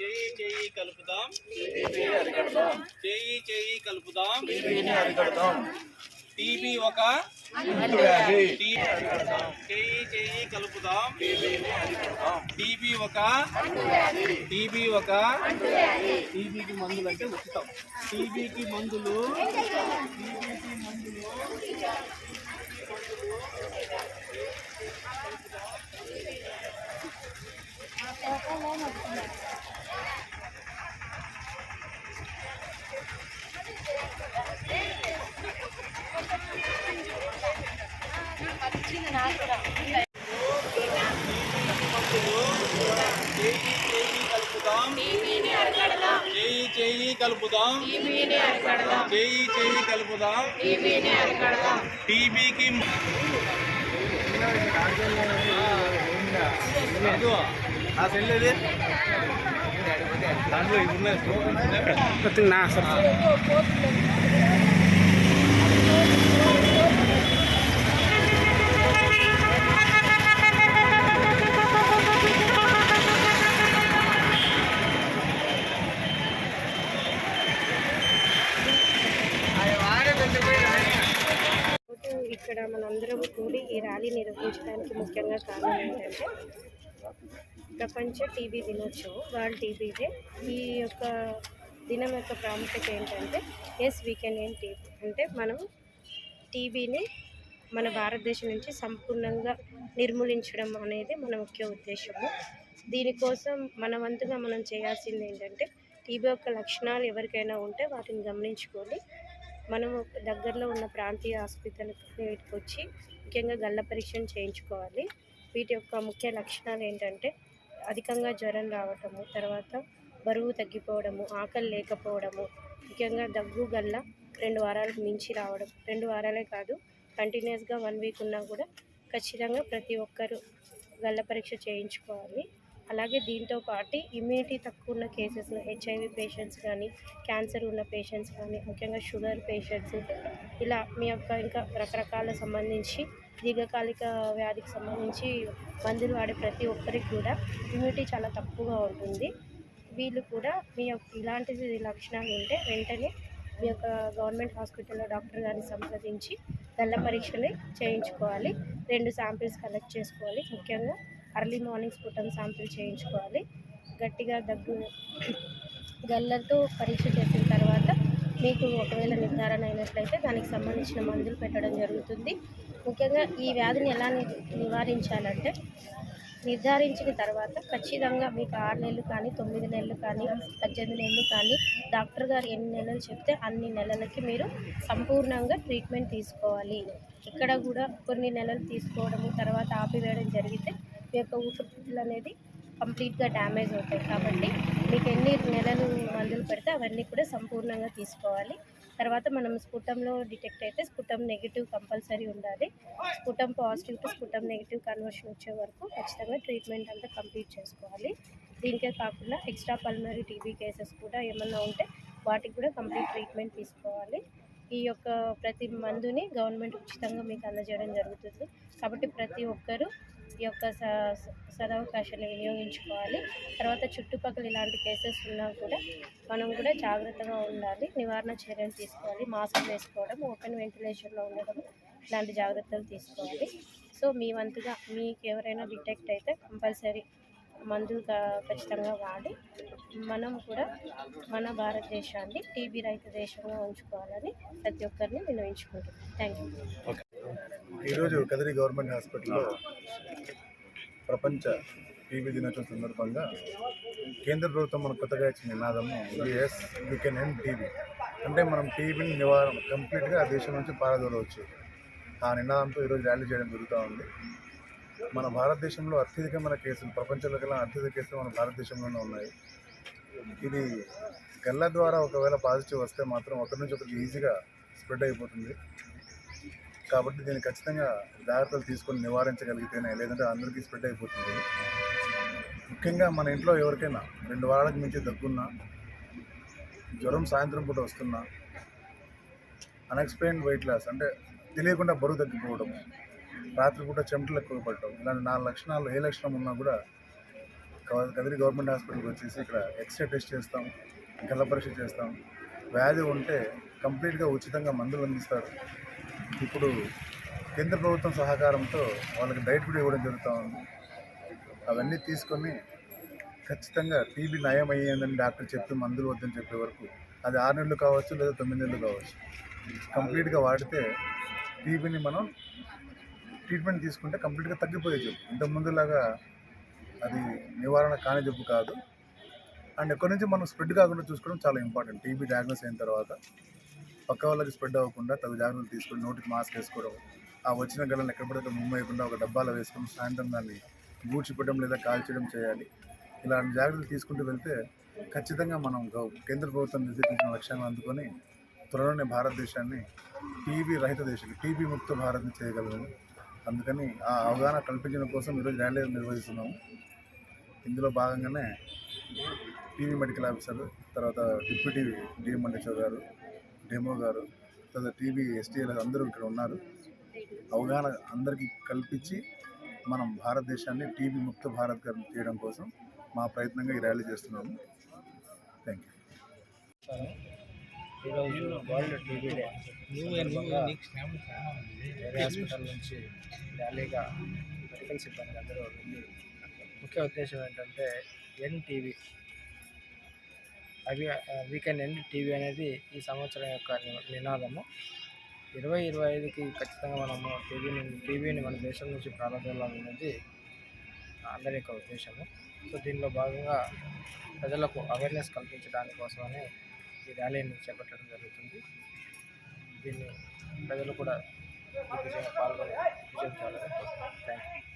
చేయి చేయి కలుపుదాం. చేయి చేయి కలుపుదాం. టీబీ ఒక టీ- చేయి చేయి కలుపుదాం. టీబీ ఒక టీబీ ఒక టీబీకి మందులు అంటే ఉచితం. టీబీకి మందులు టీబీకి మందులు. చేయి చేయి కలుపుదాం చేయి చేయి కలుపుదాం టీబీకి ఆ సెల్లేది దాంట్లో ఇవి ఉన్నాయి నా సార్ ఈరోజు ఇక్కడ మనందరం కూడి ఈ ర్యాలీ నిర్వహించడానికి ముఖ్యంగా కారణం ఏంటంటే ప్రపంచ టీబీ దినోత్సవం వరల్డ్ టీబీ డే. ఈ యొక్క దినం యొక్క ప్రాముఖ్యత ఏంటంటే yes we can end TB అంటే మనం టీబీని మన భారతదేశం నుంచి సంపూర్ణంగా నిర్మూలించడం అనేది మన ముఖ్య ఉద్దేశము. దీనికోసం మన వంతుగా మనం చేయాల్సింది ఏంటంటే టీబీ యొక్క లక్షణాలు ఎవరికైనా ఉంటే వాటిని గమనించుకొని మనము దగ్గరలో ఉన్న ప్రాంతీయ హాస్పిటల్కి వచ్చి ముఖ్యంగా గల్ల పరీక్షను చేయించుకోవాలి. వీటి యొక్క ముఖ్య లక్షణాలు ఏంటంటే అధికంగా జ్వరం రావటము తర్వాత బరువు తగ్గిపోవడము ఆకలి లేకపోవడము ముఖ్యంగా దగ్గు గల్ల రెండు వారాలకు మించి రావడం రెండు వారాలే కాదు కంటిన్యూస్గా వన్ వీక్ ఉన్నా కూడా ఖచ్చితంగా ప్రతి ఒక్కరు గల్ల పరీక్ష చేయించుకోవాలి. అలాగే దీంతో పాటు ఇమ్యూనిటీ తక్కువ ఉన్న కేసెస్లో హెచ్ఐవి పేషెంట్స్ కానీ క్యాన్సర్ ఉన్న పేషెంట్స్ కానీ ముఖ్యంగా షుగర్ పేషెంట్స్ ఇలా మీ యొక్క ఇంకా రకరకాల సంబంధించి దీర్ఘకాలిక వ్యాధికి సంబంధించి మందులు వాడే ప్రతి ఒక్కరికి కూడా ఇమ్యూనిటీ చాలా తక్కువగా ఉంటుంది. వీళ్ళు కూడా మీ యొక్క ఇలాంటి లక్షణాలు ఉంటే వెంటనే మీ యొక్క గవర్నమెంట్ హాస్పిటల్లో డాక్టర్ గారిని సంప్రదించి నల్ల పరీక్షలు చేయించుకోవాలి. రెండు శాంపిల్స్ కలెక్ట్ చేసుకోవాలి. ముఖ్యంగా అర్లీ మార్నింగ్ స్ఫుటం శాంపిల్ చేయించుకోవాలి. గట్టిగా దగ్గు గల్లతో పరీక్ష చేసిన తర్వాత మీకు ఒకవేళ నిర్ధారణ అయినట్లయితే దానికి సంబంధించిన మందులు పెట్టడం జరుగుతుంది. ముఖ్యంగా ఈ వ్యాధిని ఎలా నివారించాలంటే నిర్ధారించిన తర్వాత ఖచ్చితంగా మీకు ఆరు నెలలు కానీ తొమ్మిది నెలలు కానీ పద్దెనిమిది నెలలు కానీ డాక్టర్ గారు ఎన్ని నెలలు చెప్తే అన్ని నెలలకి మీరు సంపూర్ణంగా ట్రీట్మెంట్ తీసుకోవాలి. ఇక్కడ కూడా కొన్ని నెలలు తీసుకోవడము తర్వాత ఆపివేయడం జరిగితే యొక్క ఊపిరితిత్తులు అనేది కంప్లీట్గా డ్యామేజ్ అవుతాయి. కాబట్టి మీకు ఎన్ని నెలలు మందులు పెడితే అవన్నీ కూడా సంపూర్ణంగా తీసుకోవాలి. తర్వాత మనం స్ఫుటంలో డిటెక్ట్ అయితే స్ఫుటం నెగిటివ్ కంపల్సరీ ఉండాలి. Sputum positive to sputum negative conversion వచ్చే వరకు ఖచ్చితంగా ట్రీట్మెంట్ అంతా కంప్లీట్ చేసుకోవాలి. దీనికే కాకుండా ఎక్స్ట్రా పల్మరీ టీబీ కేసెస్ కూడా ఏమన్నా ఉంటే వాటికి కూడా కంప్లీట్ ట్రీట్మెంట్ తీసుకోవాలి. ఈ యొక్క ప్రతి మందుని గవర్నమెంట్ ఉచితంగా మీకు అందజేయడం జరుగుతుంది. కాబట్టి ప్రతి ఒక్కరూ ఈ యొక్క స- సదవకాశాన్ని వినియోగించుకోవాలి. తర్వాత చుట్టుపక్కల ఇలాంటి కేసెస్ ఉన్నా కూడా మనం కూడా జాగ్రత్తగా ఉండాలి. నివారణ చర్యలు తీసుకోవాలి. మాస్క్ వేసుకోవడం ఓపెన్ వెంటిలేషన్లో ఉండడం ఇలాంటి జాగ్రత్తలు తీసుకోవాలి. సో మీ వంతుగా మీకు ఎవరైనా డిటెక్ట్ అయితే కంపల్సరీ మందులు ఖచ్చితంగా వాడి మనం కూడా మన భారతదేశాన్ని టీబీ రహిత దేశంగా ఉంచుకోవాలని ప్రతి ఒక్కరిని వినియోగించుకుంటున్నాం థ్యాంక్ యూ ఈరోజు కదిరి గవర్నమెంట్ హాస్పిటల్లో ప్రపంచ టీవీ దినోత్సవం సందర్భంగా కేంద్ర ప్రభుత్వం మనకు కొత్తగా ఇచ్చిన నినాదము yes you can end TB. అంటే మనం టీవీని నివారణ కంప్లీట్గా ఆ దేశం నుంచి పారదోలవచ్చు. ఆ నినాదంతో ఈరోజు ర్యాలీ చేయడం జరుగుతూ ఉంది. మన భారతదేశంలో అత్యధికమైన కేసులు ప్రపంచంలో కల్లా అత్యధిక కేసులు మన భారతదేశంలోనే ఉన్నాయి. ఇది గల్ల ద్వారా ఒకవేళ పాజిటివ్ వస్తే మాత్రం ఒకరి నుంచి ఒకరికి ఈజీగా స్ప్రెడ్ అయిపోతుంది. కాబట్టి దీన్ని ఖచ్చితంగా జాగ్రత్తలు తీసుకొని నివారించగలిగితేనే లేదంటే అందరికీ స్ప్రెడ్ అయిపోతుంది. ముఖ్యంగా మన ఇంట్లో ఎవరికైనా రెండు వారాలకు మించి దగ్గున్నా జ్వరం సాయంత్రం పూట వస్తున్నా అన్ఎక్స్ప్లెయిన్ వెయిట్ లాస్ అంటే తెలియకుండా బరువు తగ్గిపోవడం రాత్రిపూట చెమటలు ఎక్కువ పడటం ఇలాంటి నాలుగు లక్షణాలు ఏ లక్షణం ఉన్నా కూడా కదిరి గవర్నమెంట్ హాస్పిటల్కి వచ్చేసి ఇక్కడ ఎక్స్రే టెస్ట్ చేస్తాం గల్ల పరీక్ష చేస్తాం. వ్యాధి ఉంటే కంప్లీట్గా ఉచితంగా మందులు అందిస్తారు. ఇప్పుడు కేంద్ర ప్రభుత్వం సహకారంతో వాళ్ళకి డైట్ కూడా ఇవ్వడం జరుగుతూ ఉంది. అవన్నీ తీసుకొని ఖచ్చితంగా టీబీ నయం అయ్యిందని డాక్టర్ చెప్పి మందులు వద్దని చెప్పే వరకు అది ఆరు నెలలు కావచ్చు లేదా తొమ్మిది నెలలు కావచ్చు. కంప్లీట్గా వాడితే టీబీని మనం ట్రీట్మెంట్ తీసుకుంటే కంప్లీట్గా తగ్గిపోయే జబ్బు. ఇంతకుముందులాగా అది నివారణ కాని జబ్బు కాదు. అండ్ ఎక్కడి నుంచి మనం స్ప్రెడ్ కాకుండా చూసుకోవడం చాలా ఇంపార్టెంట్. టీబీ డయాగ్నోస్ అయిన తర్వాత పక్క వాళ్ళకి స్ప్రెడ్ అవ్వకుండా తగు జాగ్రత్తలు తీసుకొని నోటికి మాస్క్ వేసుకోవడం ఆ వచ్చిన గలను ఎక్కడ పడితే ముమ్మ వేయకుండా ఒక డబ్బాలో వేసుకొని సాయంత్రం దాన్ని గూడ్చిపెట్టడం లేదా కాల్చడం చేయాలి. ఇలాంటి జాగ్రత్తలు తీసుకుంటూ వెళ్తే ఖచ్చితంగా మనం కేంద్ర ప్రభుత్వం నిర్దేశించిన లక్ష్యాన్ని అందుకొని త్వరలోనే భారతదేశాన్ని టీబీ రహిత దేశం టీబీ ముక్త భారత్ని చేయగలము. అందుకని ఆ అవగాహన కల్పించడం కోసం ఈరోజు ర్యాలీ నిర్వహిస్తున్నాము ఇందులో భాగంగానే టీవీ మెడికల్ ఆఫీసర్ తర్వాత డిప్యూటీ డిఎంఎన్హెచ్ఓ గారు డెమో గారు తర్వాత టీవీ ఎస్టీఎల్ అందరూ ఇక్కడ ఉన్నారు. అవగాహన అందరికీ కల్పించి మనం భారతదేశాన్ని టీబీ ముక్త భారత్గా చేయడం కోసం మా ప్రయత్నంగా ఈ ర్యాలీ చేస్తున్నాము. Thank you. ఈరోజు వరల్డ్ టీబీ డే వేరే హాస్పిటల్ నుంచి ర్యాలీగా మెడికల్ సిబ్బంది అందరూ వెళ్ళి ముఖ్య ఉద్దేశం ఏంటంటే ఎన్టీవీ అవి వీకెండ్ ఎండ్ టీవీ అనేది ఈ సంవత్సరం యొక్క నినాదము. ఇరవై ఇరవై ఐదుకి ఖచ్చితంగా మనము టీవీని టీవీని మన దేశం నుంచి ప్రారంభించాలనేది అందరి యొక్క ఉద్దేశము. సో దీనిలో భాగంగా ప్రజలకు అవేర్నెస్ కల్పించడానికి కోసమని ఈ ర్యాలీని చేపట్టడం జరుగుతుంది. దీన్ని ప్రజలు కూడా ఈ విజయంగా పాల్గొని విజయం చేయాలని థ్యాంక్ యూ